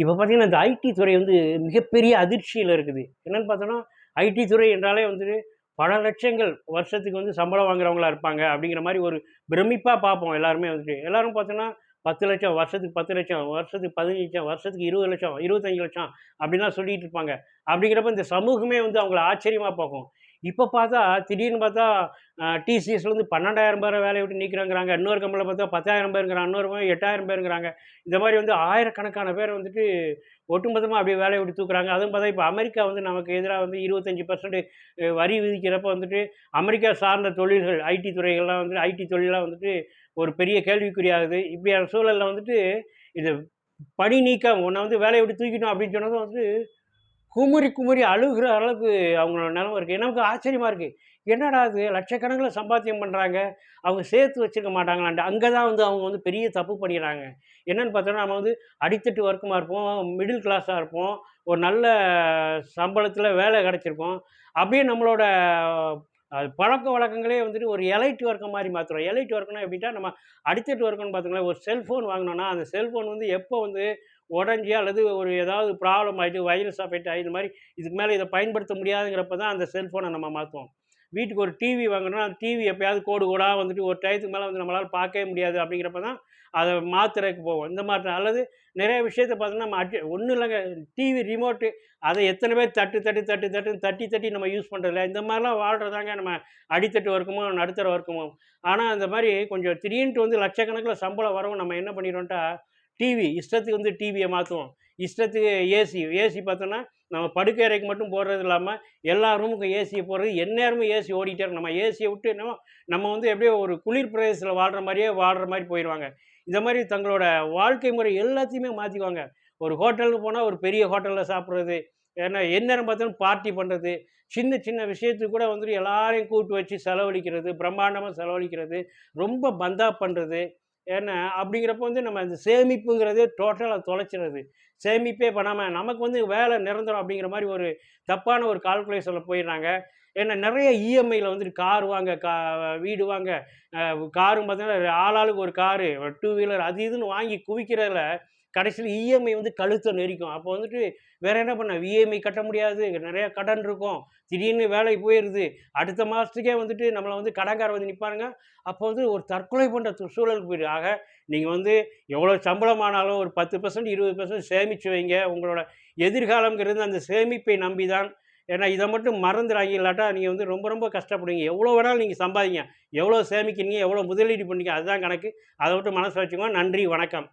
இப்போ பார்த்தீங்கன்னா இந்த ஐடி துறை வந்து மிகப்பெரிய அதிர்ச்சியில் இருக்குது. என்னென்னு பார்த்தோன்னா ஐடி துறை என்றாலே வந்துட்டு பல லட்சங்கள் வருஷத்துக்கு வந்து சம்பளம் வாங்குறவங்களா இருப்பாங்க அப்படிங்கிற மாதிரி ஒரு பிரமிப்பாக பார்ப்போம் எல்லாருமே வந்துட்டு. எல்லாரும் பார்த்தோன்னா பத்து லட்சம் வருஷத்துக்கு பத்து லட்சம் வருஷத்துக்கு பதினஞ்சு லட்சம் வருஷத்துக்கு இருபது லட்சம் இருபத்தஞ்சு லட்சம் அப்படின்லாம் சொல்லிகிட்டு இருப்பாங்க. அப்படிங்கிறப்ப இந்த சமூகமே வந்து அவங்கள ஆச்சரியமாக பார்க்கும். இப்போ பார்த்தா திடீர்னு பார்த்தா டிசிஎஸ்லேருந்து வந்து பன்னெண்டாயிரம் பேரை வேலையை விட்டு நீக்கிறாங்கிறாங்க. இன்னொரு கம்பெனியில் பார்த்தா பத்தாயிரம் பேருங்கிறாங்க இன்னொரு கம்பெனி எட்டாயிரம் பேருங்கிறாங்க இந்த மாதிரி வந்து ஆயிரக்கணக்கான பேர் வந்துட்டு ஒட்டுமொத்தமாக அப்படியே வேலையை விட்டு தூக்குறாங்க. அதுவும் பார்த்தா இப்போ அமெரிக்கா வந்து நமக்கு எதிராக வந்து இருபத்தஞ்சி பர்சன்ட் வரி விதிக்கிறப்ப வந்துட்டு அமெரிக்கா சார்ந்த தொழில்கள் ஐடி துறைகள்லாம் வந்துட்டு ஐடி தொழிலெலாம் வந்துட்டு ஒரு பெரிய கேள்விக்குறியாகுது. இப்படியான சூழலில் வந்துட்டு இது பணி நீக்கம் உன்னை வந்து வேலையை விட்டு தூக்கிட்டோம் அப்படின்னு சொன்னதும் வந்து குமுறி குமுறி அழுகிற அளவுக்கு அவங்களோட நிலமை இருக்குது நமக்கு ஆச்சரியமாக இருக்குது என்னடா அது லட்சக்கணக்கில் சம்பாத்தியம் பண்ணுறாங்க அவங்க சேர்த்து வச்சுக்க மாட்டாங்களாண்டு அங்கே தான் வந்து அவங்க வந்து பெரிய தப்பு பண்ணிடுறாங்க. என்னென்னு பார்த்தோன்னா நம்ம வந்து அடித்தட்டு வர்க்கமாக இருப்போம். மிடில் கிளாஸாக இருப்போம். ஒரு நல்ல சம்பளத்தில் வேலை கிடச்சிருப்போம் அப்படியே நம்மளோட அது பழக்க வழக்கங்களே வந்துட்டு ஒரு எலைட் வர்க்கம் மாதிரி மாற்றுறோம் எலைட் ஒர்க்குனா எப்படின்னா நம்ம அடித்தட்டு ஒர்க்குன்னு பார்த்துங்களேன் ஒரு செல்ஃபோன் வாங்கினோன்னா அந்த செல்ஃபோன் வந்து எப்போ வந்து உடஞ்சி அல்லது ஒரு ஏதாவது ப்ராப்ளம் ஆகிட்டு வைரஸ் அஃபெக்ட் ஆகி இந்த மாதிரி இதுக்கு மேலே இதை பயன்படுத்த முடியாதுங்கிறப்ப தான் அந்த செல்ஃபோனை நம்ம மாற்றுவோம் வீட்டுக்கு ஒரு டிவி வாங்கினோம்னா அந்த டிவி எப்போயாவது கோடு கோடாக வந்துட்டு ஒரு டயத்துக்கு மேலே வந்து நம்மளால் பார்க்கவே முடியாது அப்படிங்கிறப்ப தான் அதை மாத்திரைக்கு போவோம். இந்த மாதிரி அல்லது நிறைய விஷயத்த பார்த்தோன்னா நம்ம அடி ஒன்றும் இல்லைங்க. டிவி ரிமோட்டு அதை எத்தனை பேர் தட்டு தட்டு தட்டு தட்டுன்னு தட்டி தட்டி நம்ம யூஸ் பண்ணுறதில்ல இந்த மாதிரிலாம் வாழ்கிறதாங்க நம்ம அடித்தட்டு வர்க்கமோ நடுத்தர வர்க்கமோ. ஆனால் அந்த மாதிரி கொஞ்சம் திடீர்னுட்டு வந்து லட்சக்கணக்கில் சம்பளம் வரவும் நம்ம என்ன பண்ணிடுவோம்ட்டா டிவி இஷ்டத்துக்கு வந்து டிவியை மாற்றுவோம் இஷ்டத்துக்கு ஏசி ஏசி பார்த்தோன்னா நம்ம படுக்கை அறைக்கு மட்டும் போடுறது இல்லாமல் எல்லா ரூமுக்கும் ஏசியை போடுறது எந்நேரமும் ஏசி ஓடிட்டே இருக்கும். நம்ம ஏசியை விட்டு என்னமோ நம்ம வந்து எப்படியோ ஒரு குளிர் பிரதேசத்தில் வாழ்கிற மாதிரியே வாழ்கிற மாதிரி போயிடுவாங்க இந்த மாதிரி தங்களோட வாழ்க்கை முறை எல்லாத்தையுமே மாற்றிக்குவாங்க ஒரு ஹோட்டலுக்கு போனால் ஒரு பெரிய ஹோட்டலில் சாப்பிட்றது ஏன்னா எந்நேரம் பார்த்தாலும் பார்ட்டி பண்ணுறது சின்ன சின்ன விஷயத்துக்கு கூட வந்துட்டு எல்லாரையும் கூப்பிட்டு வச்சு செலவழிக்கிறது பிரம்மாண்டமாக செலவழிக்கிறது ரொம்ப பந்தா பண்ணுறது ஏன்னா அப்படிங்கிறப்ப வந்து நம்ம இந்த சேமிப்புங்கிறதே டோட்டலாக தொலைச்சிடுறது. சேமிப்பே பண்ணாமல் நமக்கு வந்து வேலை நிரந்தரம் அப்படிங்கிற மாதிரி ஒரு தப்பான ஒரு கால்குலேஷனில் போயிடுறாங்க. ஏன்னா நிறைய இஎம்ஐயில் வந்துட்டு கார் வாங்க கா வீடு வாங்க காரும் பார்த்தீங்கன்னா ஆளாளுக்கு ஒரு காரு டூ வீலர் அது இதுன்னு வாங்கி குவிக்கிறதுல கடைசியில் இஎம்ஐ வந்து கழுத்தை நெரிக்கும். அப்போ வந்துட்டு வேற என்ன பண்ண? இஎம்ஐ கட்ட முடியாது. நிறைய கடன் இருக்கும். திடீர்னு வேலைக்கு போயிடுது அடுத்த மாதத்துக்கே வந்துட்டு நம்மளை வந்து கடன்கார வந்து நிற்பாருங்க அப்போ வந்து ஒரு தற்கொலை பண்ணுற சூழலுக்கு போயிடுது ஆக நீங்கள் வந்து எவ்வளோ சம்பளமானாலும் ஒரு பத்து பர்சன்ட் இருபது பர்சன்ட் சேமித்து வைங்க. உங்களோட எதிர்காலங்கிறது அந்த சேமிப்பை நம்பி தான் ஏன்னா இதை மட்டும் மறந்துடாங்க இல்லாட்டா நீங்கள் வந்து ரொம்ப ரொம்ப கஷ்டப்படுவீங்க. எவ்வளோ வேணாலும் நீங்கள் சம்பாதிங்க. எவ்வளோ சேமிக்கிறீங்க? எவ்வளோ முதலீடு பண்ணீங்க? அதுதான் கணக்கு. அதை விட்டு மனசு வச்சுக்கோங்க. நன்றி. வணக்கம்.